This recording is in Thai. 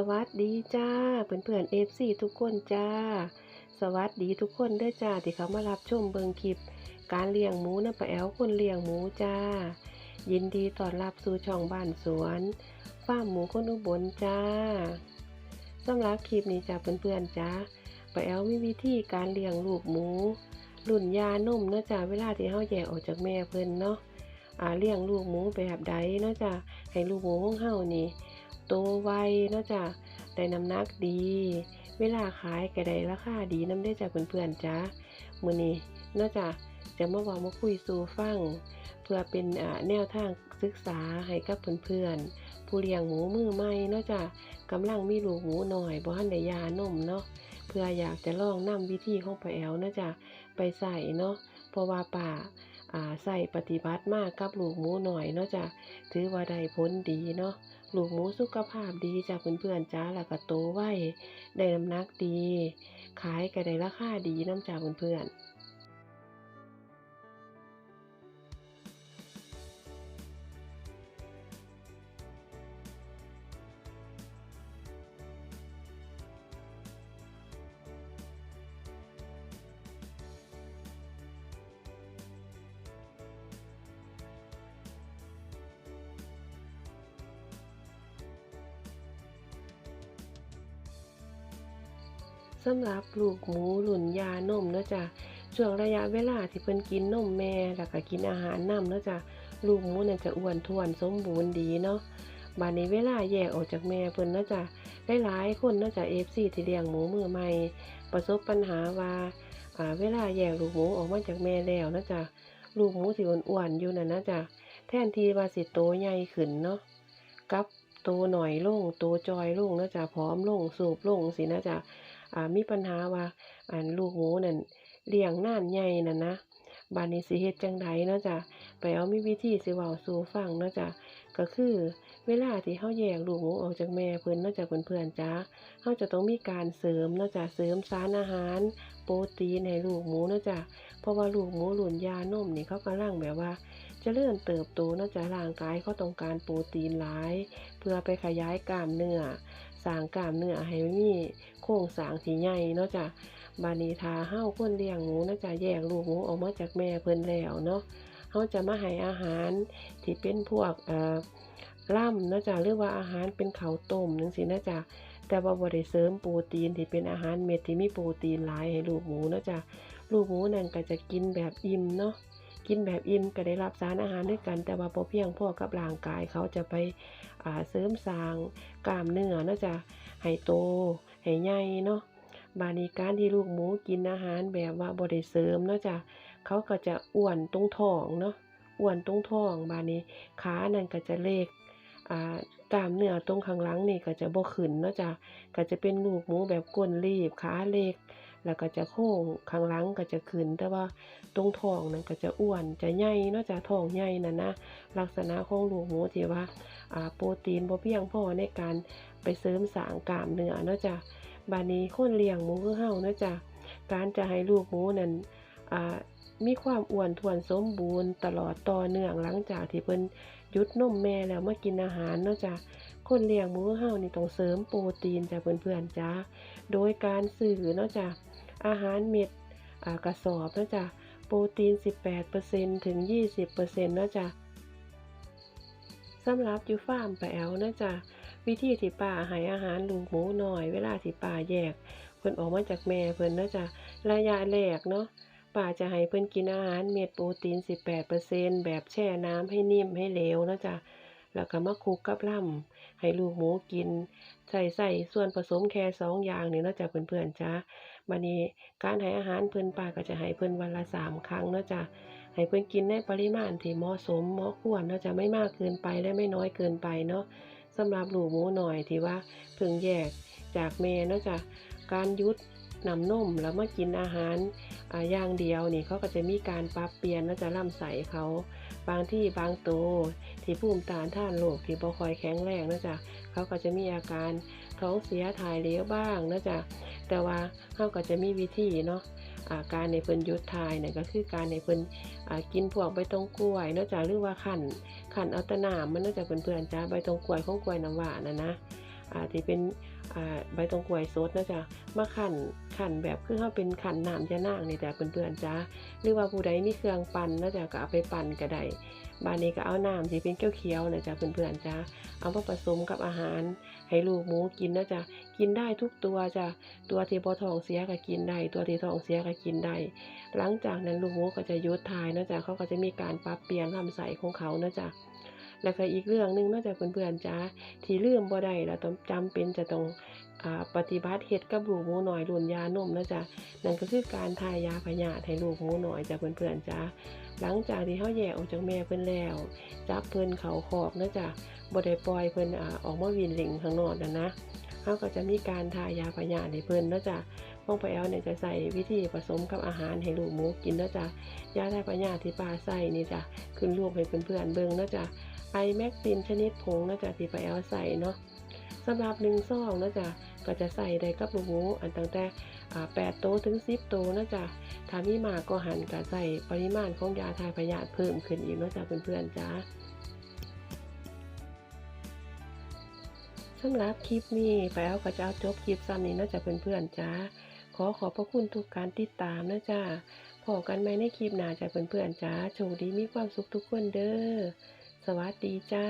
สวัสดีจ้าเพื่อนเพื่อนเอฟซีทุกคนจ้า สวัสดีทุกคนด้วยจ้าที่เขามารับชมเบิงคลิป การเลี้ยงหมูนะปะแอลคนเลี้ยงหมูจ้า ยินดีต้อนรับสู่ช่องบ้านสวนฟาร์มหมูคนอุบลจ้าสำหรับคลิปนี้จ้าเพื่อนเพื่อนๆจ้าปะแอลมีวิธีการเลี้ยงลูกหมูรุ่นยานมเนาะจ้าเวลาที่เฮาแยกออกจากแม่เพิ่นเนาะเลี้ยงลูกหมูแบบใดเนาะจ้าให้ลูกหมูของเฮานี่ โตไวเนาะจ้ะได้น้ำหนักดี เวลาขายก็ได้ราคาดีน้ำได้จากเพื่อนๆจ้ามือนี้เนาะจ้ะจะมาว่ามาคุยสู่ฟัง เพื่อเป็นแนวทางศึกษาให้กับเพื่อนๆผู้เลี้ยงหมูมือใหม่เนาะจ้ะกำลังมีลูกหมูหน่อยบ่ทันได้ยานมเนาะเพื่ออยากจะลองนำวิธีของป้าแอลเนาะจ้ะไปใส่เนาะเพราะว่าป่า ใส่ปฏิบัติมากกับลูกหมูหน่อยเนาะจ้ะถือว่าได้ผลดีเนาะลูกหมูสุขภาพดีจากเพื่อนๆจ้าแล้วก็โตไวได้น้ำหนักดี ขายก็ได้ราคาดีน้ำจากเพื่อนๆ สำหรับลูกหมูหลุนยานมเนาะจ้ะช่วงระยะเวลาที่เพิ่นกินนมแม่แล้วก็กินอาหารนํเนาะจ้ะลูกหมูนั่นจะอ้วนท้วนสมบูรณ์ดีเนาะบัดนี้เวลาแยกออกจากแม่เพิ่นเนาะจ้ะหลายๆคนเนาะจ้ะ FC ที่เลี้ยงหมูมือใหม่ ประสบปัญหาว่าอ่าเวลาแยกลูกหมูออกมาจากแม่แล้วเนาะจ้ะลูกหมูที่อ้วนๆอยู่นั่นนะจ้ะแทนที่ว่าสิโตใหญ่ขึ้นเนาะกับโตหน่อยลงโตจอยลงเนาะจ้ะผอมลงสูบลงสินะจ้ะ มีปัญหาว่าอันลูกหมูนั่นเลี้ยงนานใหญ่นั่นนะบานนี้สิเฮ็ดจังไดเนาะจ้ะไปเอามีวิธีสิเว้าสู่ฟังเนาะจ้ะก็คือเวลาที่เฮาแยกลูกหมูออกจากแม่เพิ่นนาะจ้ะเพื่อนๆจ้าเฮาจะต้องมีการเสริมนาะจ้ะเสริมสารอาหาร โปรตีนให้ลูกหมูนาะจ้ะเพราะว่าลูกหมูหลุนยานมนี่เขากำลังแบบว่าจะเจริญเติบโตนาะจ้ะร่างกายเขาต้องการโปรตีนหลาย เพื่อไปขยายกล้ามเนื้อ สร้างกล้ามเนื้อให้มีโครงสร้างที่ใหญ่เนาะจ้ะบานีทาเฮาคนเลี้ยงหมูเนาะจ้ะแยกลูกหมูออกมาจากแม่เพิ่นแล้วเนาะเฮาจะมาให้อาหารที่เป็นพวกเอ่อล่ำเนาะจ้ะหรือว่าอาหารเป็นข้าวต้มจังซี่นะจ้ะแต่ว่าบ่ได้เสริมโปรตีนที่เป็นอาหารเม็ดที่มีโปรตีนหลายให้ลูกหมูเนาะจ้ะลูกหมูนั่นก็จะกินแบบอิ่มเนาะกินแบบอิ่มก็ได้รับสารอาหารด้วยกัน แต่ว่าบ่เพียงพอกับร่างกายเขาจะไป อ่าเสริมสร้างกล้ามเนื้อเนาะจ้ะให้โตให้ใหญ่เนาะบานี้การที่ลูกหมูกินอาหารแบบว่าบ่ได้เสริมเนาะจ้ะเขาก็จะอ้วนตรงท้องเนาะอ้วนตรงท้องบานี้ขานั่นก็จะเล็กอ่ากล้ามเนื้อตรงข้างหลังนี่ก็จะบ่ขึ้นเนาะจ้ะก็จะเป็นลูกหมูแบบก้นรีบขาเล็ก แล้วก็จะโค้งข้างหลังก็จะขึ้น แต่ว่าตรงท้องนั่นก็จะอ้วนจะใหญ่นาะจ้ะท้องใหญ่นั่นนะลักษณะของลูกหมูที่ว่าโปรตีนบ่เพียงพอในการไปเสริมสร้างกล้ามเนื้อนาะจ้ะบานี้คนเลี้ยงหมูคือเฮานาะจ้ะการจะให้ลูกหมูนั้นมีความอ้วนท้วนสมบูรณ์ตลอดต่อเนื่องหลังจากที่เพิ่นยุดนมแม่แล้วมากินอาหารนาะจ้ะคนเลี้ยงหมูเฮานี่ต้องเสริมโปรตีนจ้ะเพื่อนๆจ้าโดยการซื้อนาะจ้ะ อาหารเม็ดกระสอบนะจ้ะโปรตีน 18%ถึง 20%เนะจ้ะสำหรับยูฟาร์มปะแอลเนะจ้ะวิธีที่ป้าให้อาหารลูกหมูหน่อย เวลาที่ป้าแยก เพิ่นออกมาจากแม่เพิ่นนะจ้ะระยะแรกเนาะป้าจะให้เพิ่นกินอาหารเม็ดโปรตีน 18%แบบแช่น้ำให้นิ่มให้เหลวนะจ้ะแล้วก็มาคลุกกับล่ำ ให้ลูกหมูกิน ใส่ใส่ส่วนผสมแค่สองอย่างนี่เนาะจ้ะเพื่อนๆจ้าบัดนี้การให้อาหารเพิ่อนป้าก็จะให้เพิ่อนวันละสามครั้งนาะจ้ะให้เพิ่อนกินในปริมาณที่เหมาะสมเหมาะควรนาะจ้ะไม่มากเกินไปและไม่น้อยเกินไปเนาะสำหรับลูกหมูหน่อยที่ว่าเพิ่งแยกจากแม่นาะจ้ะการยุดนำนมแล้วมากินอาหารอ่าอย่างเดียวนี่เขาก็จะมีการปรับเปลี่ยนเนาะจะล่ำใสเขา บางที่บางตัว ที่ภูมิต้านทานโรคที่บ่คอยแข็งแรงนะจ๊ะเขาก็จะมีอาการท้องเสียถ่ายเหลวบ้างนะจ๊ะแต่ว่าเขาก็จะมีวิธีเนาะอาการในเพิ่นยุดทายเนี่ยก็คือการในเพิ่นกินพวกใบตองกล้วยนาะจ้ะหรือว่าขันขันเอาตะนามมันน่าจะเพื่อนๆจ้าใบตองกล้วยของกล้วยน้ำหวานนะนะที่เป็น ใบตองกล้วยสดนะจ้ะมาคั่นคั่นแบบคือเฮาเป็นคั่นน้ำยานางนี่จ้ะเพื่อนๆจ้าหรือว่าผู้ใดมีเครื่องปั่นนะจ้ะก็เอาไปปั่นก็ได้บานนี้ก็เอาน้ำที่เป็นเขียวๆน่ะจ้ะเพื่อนๆจ้าเอามาผสมกับอาหาร ให้ลูกหมูกินนะจ้ะกินได้ทุกตัวจ้ะตัวที่บ่ท้องเสียก็กินได้ตัวที่ทองเสียก็กินได้หลังจากนั้นลูกหมูก็จะยุดถ่ายนะจ้ะเขาก็จะมีการปรับเปลี่ยนลำไส้ของเขานะจ้ะ แล้วก็อีกเรื่องหนึ่งนาะจ้ะเพื่อนๆจ้าที่ลืมบ่ได้แล้วต้องจำเป็นจะต้องอปฏิบัติเฮ็ดกับลูกหมูน้อยรุ่นยานมนะจ้ะนั่นก็คือการทายาพยาธิให้ลูกหมูน้อยจ้ะเพื่อนๆจ้าหลังจากที่เฮาแยกออกจากแม่เพิ่นแล้วจับเพิ่นเขาคอกนะจ้ะบ่ได้ปล่อยเพิ่นอ่าออกมาวิ่งเล่นข้างนอกนั่นนะเฮาก็จะมีการทายาพยาธิให้เพิ่นนะจ้ะพงไปแอลเนี่ยจะใส่วิธีผสมกับอาหารให้ลูกหมูกินนะจ๊ะยาได้ปัญาที่ป้าใส่นี่จ้ะขึ้นรูปให้เพื่อนๆเบิ่งนะจ๊ะ ไอแม็กซินชนิดผงนะจ๊ะที่ป้าแอลใส่เนาะสำหรับหนึ่งซองนะจ๊ะก็จะใส่ได้กับลูกหมูอันตั้งแต่อ่า8โตถึง10โตนะจ๊ะถ้ามีมากก็หันก็ใส่ปริมาณของยาทายพยาธิเพิ่มขึ้นอีกนาะจ๊ะเพื่อนๆจ้าสำหรับคลิปนี้ไปเอาก็จะเอาจบคลิปซ้ำนี้นาะจ้ะเพื่อนๆจ้าขอขอบพระคุณทุกการติดตามนะจ้าพอกันไหมในคลิปหน้าจ้ะเพื่อนๆจ้าโชคดีมีความสุขทุกคนเด้อ สวัสดีจ้า